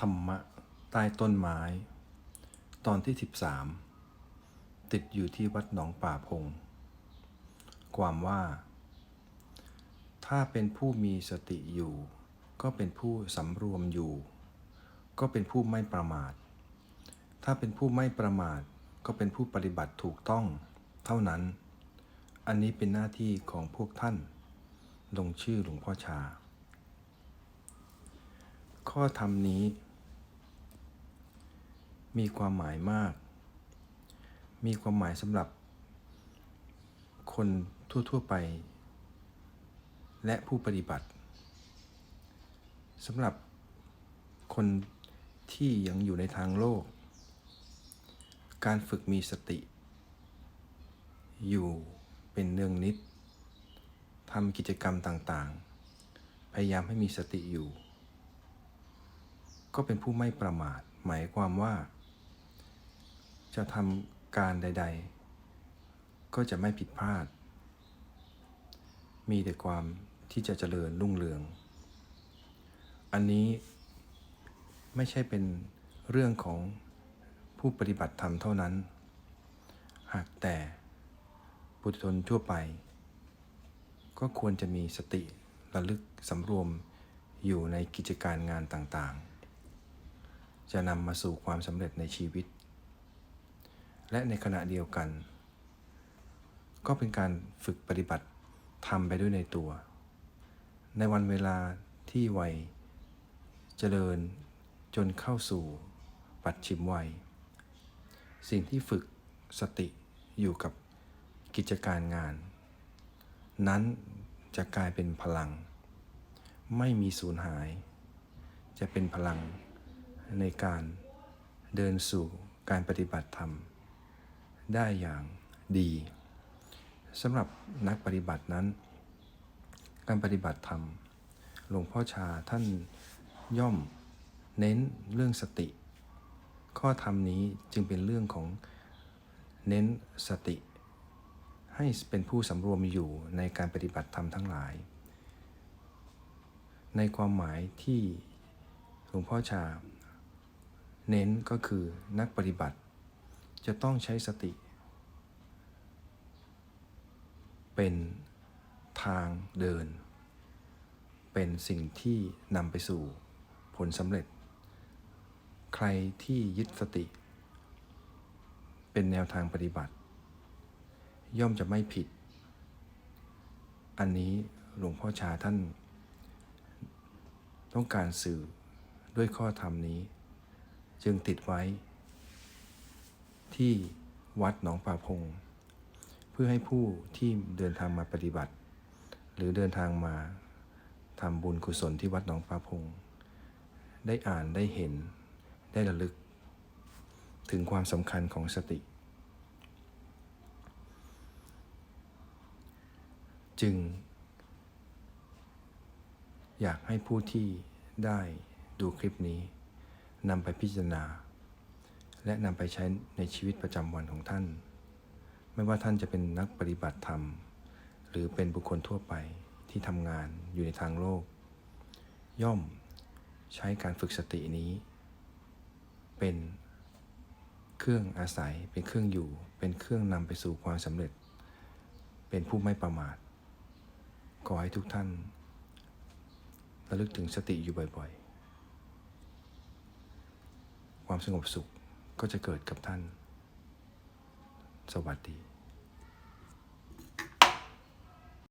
ธรรมะใต้ต้นไม้ ตอนที่ 13 ติดอยู่ที่วัดหนองป่าพง ความว่า ถ้าเป็นผู้มีสติอยู่ ก็เป็นผู้สำรวมอยู่ ก็เป็นผู้ไม่ประมาท ถ้าเป็นผู้ไม่ประมาท ก็เป็นผู้ปฏิบัติถูกต้อง เท่านั้น อันนี้เป็นหน้าที่ของพวกท่าน ลงชื่อหลวงพ่อชา ข้อธรรมนี้ มีความหมายมาก มีความหมายสำหรับ คนทั่ว ๆ ไป และผู้ปฏิบัติสำหรับคนที่ยังอยู่ในทางโลก การฝึกมีสติ อยู่เป็นเนืองนิดทำกิจกรรมต่างๆ พยายามให้มีสติอยู่ ก็เป็นผู้ไม่ประมาท หมายความว่า จะทำการใด ๆ ก็จะไม่ผิดพลาด มีแต่ความที่จะเจริญรุ่งเรือง อันนี้ไม่ใช่เป็นเรื่องของผู้ปฏิบัติธรรมเท่านั้น หากแต่ปุถุชนทั่วไป ก็ควรจะมีสติระลึกสำรวมอยู่ในกิจการงานต่างๆ จะนำมาสู่ความสำเร็จในชีวิต และในขณะเดียวกัน ก็เป็นการฝึกปฏิบัติทำไปด้วยในตัว ในวันเวลาที่วัยเจริญจนเข้าสู่ปัจฉิมวัย สิ่งที่ฝึกสติอยู่กับกิจการงาน นั้นจะกลายเป็นพลัง ไม่มีสูญหาย จะเป็นพลังในการเดินสู่การปฏิบัติธรรม ได้อย่างดีสำหรับนักปฏิบัตินั้น การปฏิบัติธรรมหลวงพ่อชาท่านย่อมเน้นเรื่องสติ ข้อธรรมนี้จึงเป็นเรื่องของเน้นสติ ให้เป็นผู้สำรวมอยู่ในการปฏิบัติธรรมทั้งหลาย ในความหมายที่หลวงพ่อชา เน้นก็คือนักปฏิบัติ จะต้องใช้สติ เป็นทางเดิน เป็นสิ่งที่นำไปสู่ผลสำเร็จ ใครที่ยึดสติ เป็นแนวทางปฏิบัติ ย่อมจะไม่ผิด อันนี้หลวงพ่อชาท่าน ต้องการสื่อด้วยข้อธรรมนี้ จึงติดไว้ ที่วัดหนองป่าพง เพื่อให้ผู้ที่เดินทางมาปฏิบัติ หรือเดินทางมาทำบุญกุศลที่วัดหนองป่าพง ได้อ่านได้เห็นได้ระลึก ถึงความสำคัญของสติ จึง อยากให้ผู้ที่ได้ดูคลิปนี้นำไปพิจารณา และนำไปใช้ในชีวิตประจำวันของท่าน ไม่ว่าท่านจะเป็นนักปฏิบัติธรรม หรือเป็นบุคคลทั่วไปที่ทำงานอยู่ในทางโลก ย่อมใช้การฝึกสตินี้ เป็นเครื่องอาศัยเป็นเครื่องอยู่ เป็นเครื่องนำไปสู่ความสำเร็จ เป็นผู้ไม่ประมาทขอให้ทุกท่านระลึกถึงสติอยู่บ่อยๆ ความสงบสุข ก็จะเกิดกับท่าน สวัสดี